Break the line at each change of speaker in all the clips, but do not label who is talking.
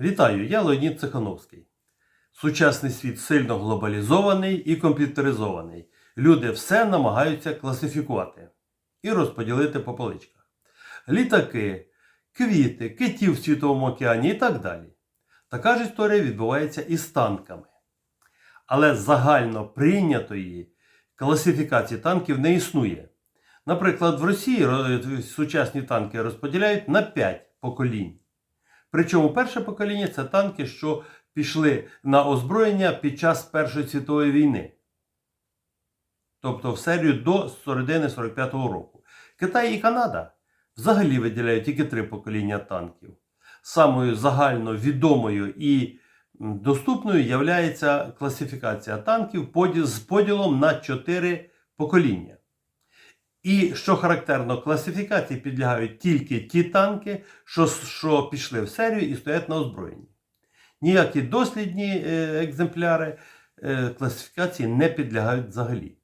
Вітаю, я Леонід Цехановський. Сучасний світ сильно глобалізований і комп'ютеризований. Люди все намагаються класифікувати і розподілити по поличках. Літаки, квіти, китів в Світовому океані і так далі. Така ж історія відбувається і з танками. Але загально прийнятої класифікації танків не існує. Наприклад, в Росії сучасні танки розподіляють на 5 поколінь. Причому перше покоління це танки, що пішли на озброєння під час Першої світової війни. Тобто в серію до середини 45-го року. Китай і Канада взагалі виділяють тільки три покоління танків. Самою загально відомою і доступною є класифікація танків з поділом на чотири покоління. І що характерно, класифікації підлягають тільки ті танки, що, що пішли в серію і стоять на озброєнні. Ніякі дослідні е, екземпляри е, класифікації не підлягають взагалі.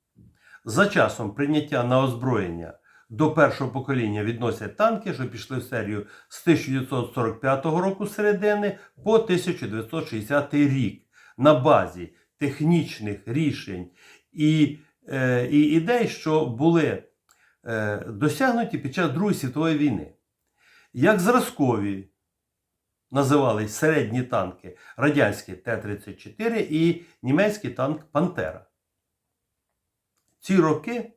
За часом прийняття на озброєння до першого покоління відносять танки, що пішли в серію з 1945 року середини по 1960 рік на базі технічних рішень і, е, і ідей, що були досягнуті під час Другої світової війни. Як зразкові називались середні танки радянські Т-34 і німецький танк Пантера. Ці роки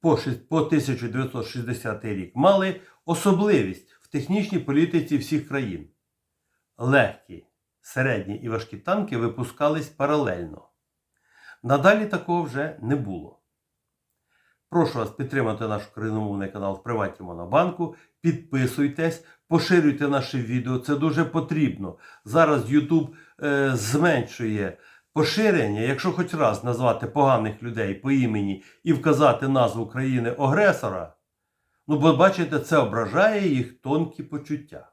по 1960 рік мали особливість в технічній політиці всіх країн. Легкі, середні і важкі танки випускались паралельно. Надалі такого вже не було. Прошу вас підтримати наш україномовний канал в Приваті Монобанку. Підписуйтесь, поширюйте наші відео. Це дуже потрібно. Зараз YouTube е, зменшує поширення. Якщо хоч раз назвати поганих людей по імені і вказати назву країни агресора, ну бо бачите, це ображає їх тонкі почуття.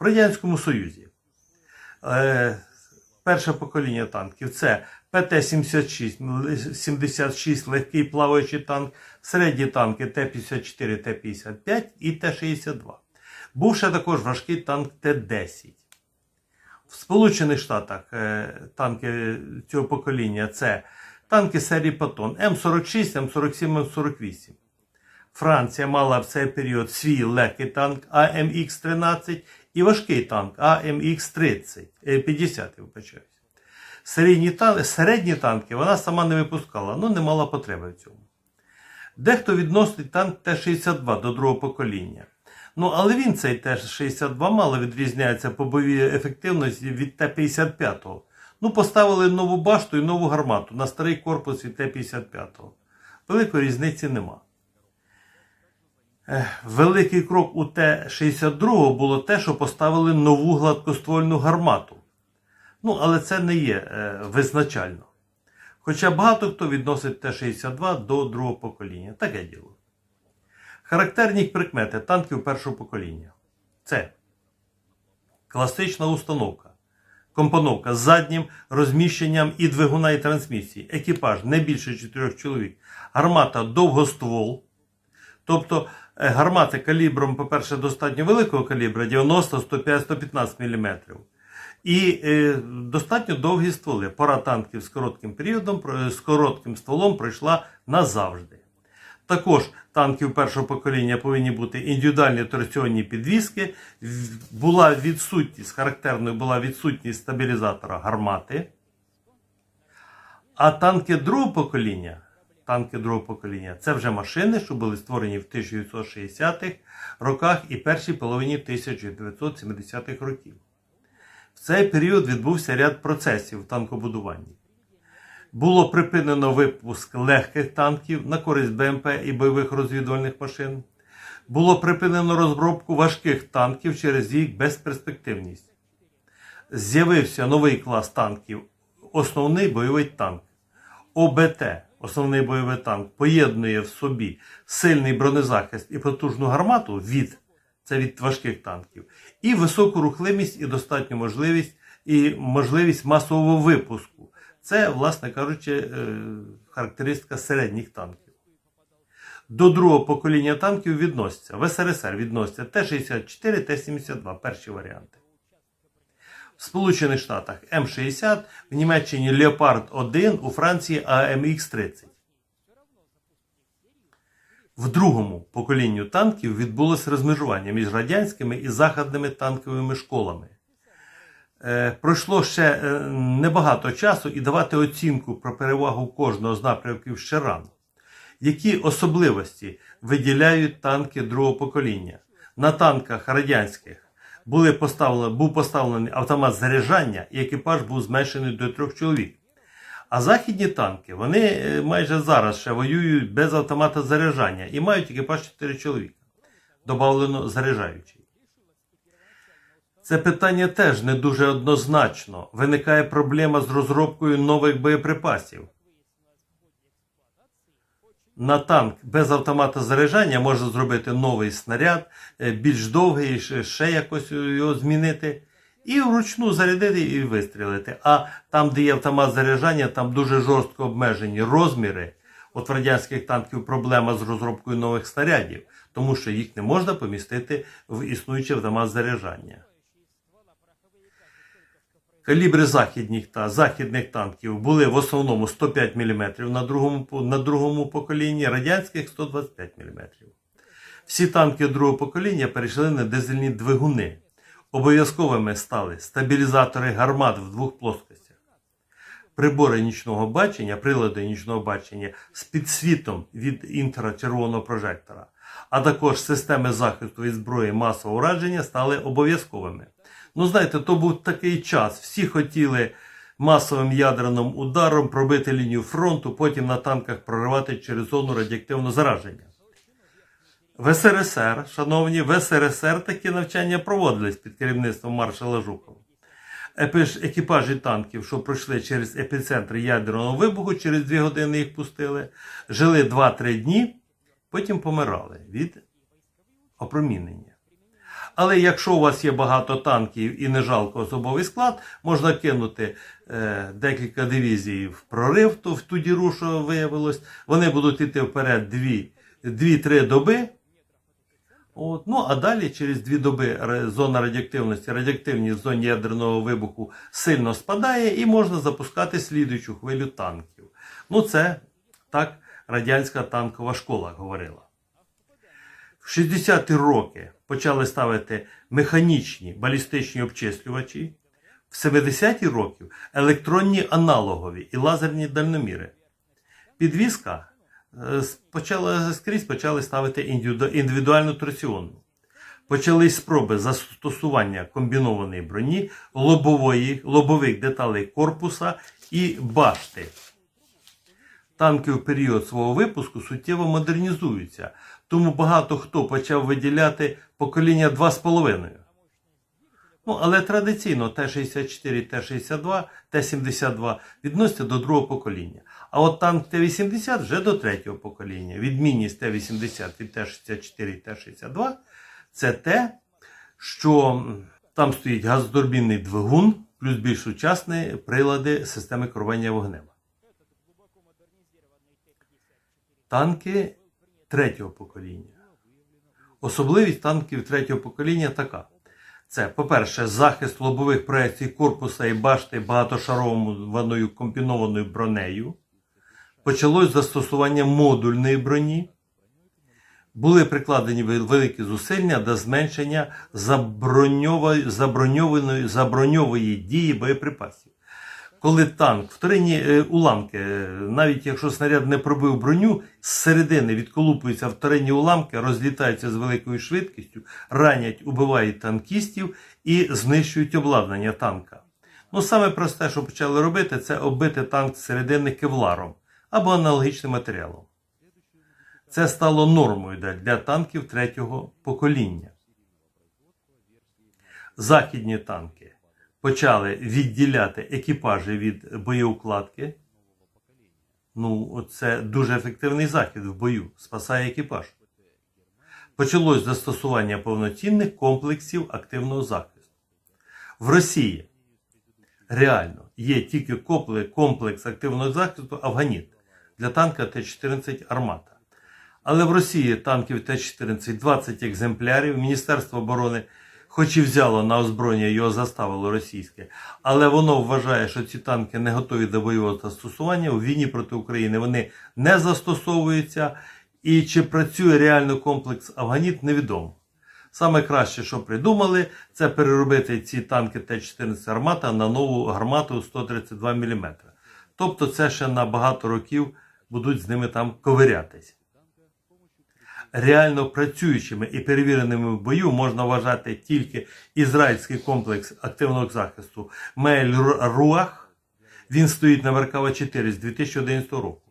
В Радянському Союзі е, перше покоління танків це ПТ-76 76 легкий плаваючий танк, середні танки Т-54, Т-55 і Т-62. Був ще також важкий танк Т-10. В Сполучених Штатах е, танки цього покоління це танки серії Патон М46, М47, М48. Франція мала в цей період свій легкий танк АМХ-13 і важкий танк АМХ-30, е, 50, вибачаюсь. Середні, тан- середні танки вона сама не випускала, ну не мала потреби в цьому. Дехто відносить танк Т-62 до другого покоління. Ну, але він цей Т-62 мало відрізняється по бойовій ефективності від Т-55. Ну, поставили нову башту і нову гармату на старий корпус від Т-55. Великої різниці нема. Великий крок у Т-62 було те, що поставили нову гладкоствольну гармату. Ну, але це не є е, визначально. Хоча багато хто відносить Т-62 до другого покоління. Таке діло. Характерні прикмети танків першого покоління. Це класична установка, компоновка з заднім розміщенням і двигуна і трансмісії, екіпаж не більше 4 чоловік, гармата довгоствол. Тобто е, гармати калібром, по-перше, достатньо великого калібра 90, 105, 115 мм. І е, достатньо довгі стволи. Пора танків з коротким періодом, з коротким стволом пройшла назавжди. Також танків першого покоління повинні бути індивідуальні торсіонні підвіски. Була відсутність, характерною була відсутність стабілізатора гармати. А танки другого покоління, танки другого покоління це вже машини, що були створені в 1960-х роках і першій половині 1970-х років. В цей період відбувся ряд процесів в танкобудуванні. Було припинено випуск легких танків на користь БМП і бойових розвідувальних машин. Було припинено розробку важких танків через їх безперспективність. З'явився новий клас танків основний бойовий танк. ОБТ, основний бойовий танк, поєднує в собі сильний бронезахист і потужну гармату від це від важких танків, і високу рухливість і достатню можливість і можливість масового випуску. Це, власне кажучи, е, характеристика середніх танків. До другого покоління танків відносяться в СРСР відносяться Т-64, Т-72, перші варіанти. В Сполучених Штатах М60, в Німеччині Leopard 1, у Франції AMX 30. В другому поколінню танків відбулося розмежування між радянськими і західними танковими школами. Е, пройшло ще е, небагато часу і давати оцінку про перевагу кожного з напрямків ще рано. Які особливості виділяють танки другого покоління? На танках радянських були поставлені, був поставлений автомат заряджання, і екіпаж був зменшений до трьох чоловік. А західні танки вони е, майже зараз ще воюють без автомата заряджання і мають екіпаж 4 чоловіка. Добавлено заряджаючий. Це питання теж не дуже однозначно. Виникає проблема з розробкою нових боєприпасів. На танк без автомата заряджання можна зробити новий снаряд, е, більш довгий, ще- ще якось його змінити, і вручну зарядити і вистрілити. А там, де є автомат заряджання, там дуже жорстко обмежені розміри. От в радянських танків проблема з розробкою нових снарядів, тому що їх не можна помістити в існуючий автомат заряджання. Калібри західних та західних танків були в основному 105 мм на другому, на другому поколінні, радянських 125 мм. Всі танки другого покоління перейшли на дизельні двигуни. Обов'язковими стали стабілізатори гармат в двох плоскостях. Прибори нічного бачення, прилади нічного бачення з підсвітом від інфрачервоного прожектора, а також системи захисту від зброї масового ураження стали обов'язковими. Ну, знаєте, то був такий час. Всі хотіли масовим ядерним ударом пробити лінію фронту, потім на танках проривати через зону радіоактивного зараження. В СРСР, шановні, в СРСР такі навчання проводились під керівництвом маршала Жукова. Екіпажі танків, що пройшли через епіцентр ядерного вибуху, через 2 години їх пустили, жили 2-3 дні, потім помирали від опромінення. Але якщо у вас є багато танків і не жалко особовий склад, можна кинути е, декілька дивізій в прорив, то в ту діру, що виявилось, вони будуть йти вперед 2-3 доби. От, ну а далі через дві доби зона радіоактивності, радіоактивність в зоні ядерного вибуху сильно спадає і можна запускати слідуючу хвилю танків. Ну, це так радянська танкова школа говорила. В 60-ті роки почали ставити механічні балістичні обчислювачі, в 70-ті роки електронні аналогові і лазерні дальноміри. Підвізка е, почала скрізь почали ставити індивіду- індивідуальну торсіонну. Почались спроби застосування комбінованої броні, лобової, лобових деталей корпуса і башти. Танки в період свого випуску суттєво модернізуються, тому багато хто почав виділяти покоління 2,5. Ну, але традиційно Т-64, Т-62, Т-72 відносяться до другого покоління. А от танк Т-80 вже до третього покоління. Відмінність Т-80 від Т-64 і Т-62 це те, що там стоїть газотурбінний двигун, плюс більш сучасні прилади системи керування вогнем. Танки третього покоління. Особливість танків третього покоління така. Це, по-перше, захист лобових проекцій корпуса і башти багатошарованою комбінованою бронею. Почалось застосування модульної броні. Були прикладені великі зусилля до зменшення заброньованої, заброньової дії боєприпасів. Коли танк, вторинні е, уламки, е, навіть якщо снаряд не пробив броню, з середини відколупуються вторинні уламки, розлітаються з великою швидкістю, ранять, убивають танкістів і знищують обладнання танка. Ну, саме просте, що почали робити, це оббити танк з середини кевларом або аналогічним матеріалом. Це стало нормою для- для танків третього покоління. Західні танки почали відділяти екіпажі від боєукладки. Ну, це дуже ефективний захід в бою, спасає екіпаж. Почалось застосування повноцінних комплексів активного захисту. В Росії реально є тільки комплекс активного захисту Афганіт для танка Т-14 Армата. Але в Росії танків Т-14 20 екземплярів. Міністерство оборони хоч і взяло на озброєння, його заставило російське, але воно вважає, що ці танки не готові до бойового застосування у війні проти України. Вони не застосовуються. І чи працює реально комплекс Афганіт, невідомо. Саме краще, що придумали, це переробити ці танки Т-14 армата на нову гармату 132 мм. Тобто це ще на багато років будуть з ними там ковирятись. Реально працюючими і перевіреними в бою можна вважати тільки ізраїльський комплекс активного захисту Мейль Руах. Він стоїть на Меркава 4 з 2011 року.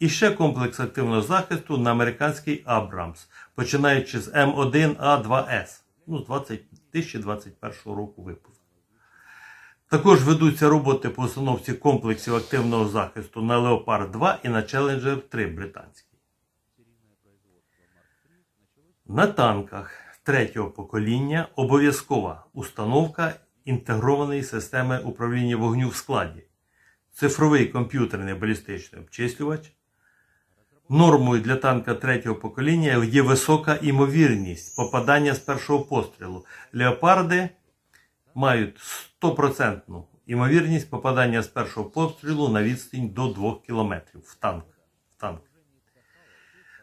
І ще комплекс активного захисту на американський Абрамс, починаючи з М1А2С, ну, з 20 2021 року випуску. Також ведуться роботи по установці комплексів активного захисту на Leopard 2 і на Challenger 3 британський. На танках третього покоління обов'язкова установка інтегрованої системи управління вогню в складі, цифровий комп'ютерний балістичний обчислювач. Нормою для танка третього покоління є висока імовірність попадання з першого пострілу. Леопарди мають 100% імовірність попадання з першого пострілу на відстань до 2 км в танк. В танк.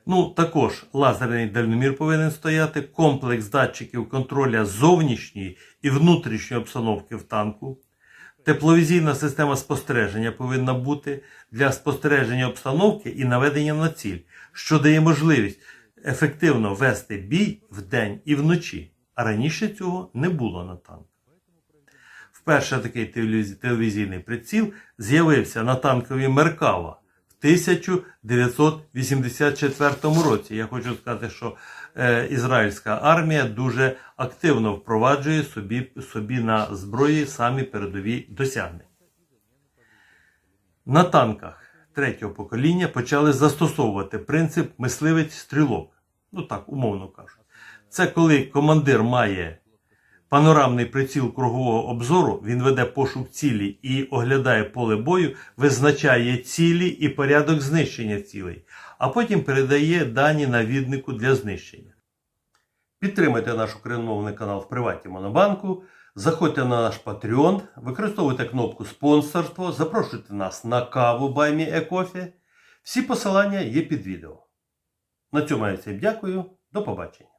Ну, також лазерний дальномір повинен стояти, комплекс датчиків контроля зовнішньої і внутрішньої обстановки в танку. Тепловізійна система спостереження повинна бути для спостереження обстановки і наведення на ціль, що дає можливість ефективно вести бій вдень і вночі. А раніше цього не було на танку. Вперше такий телевізійний приціл з'явився на танковій Меркава 1984 році. Я хочу сказати, що е, ізраїльська армія дуже активно впроваджує собі, собі на зброї самі передові досягнення. На танках третього покоління почали застосовувати принцип мисливець-стрілок. Ну так, умовно кажуть. Це коли командир має панорамний приціл кругового обзору, він веде пошук цілі і оглядає поле бою, визначає цілі і порядок знищення цілей, а потім передає дані навіднику для знищення. Підтримайте наш україномовний канал в приваті Монобанку. Заходьте на наш Patreon, використовуйте кнопку спонсорство, запрошуйте нас на каву Баймі Екофі. Всі посилання є під відео. На цьому я всім дякую. До побачення.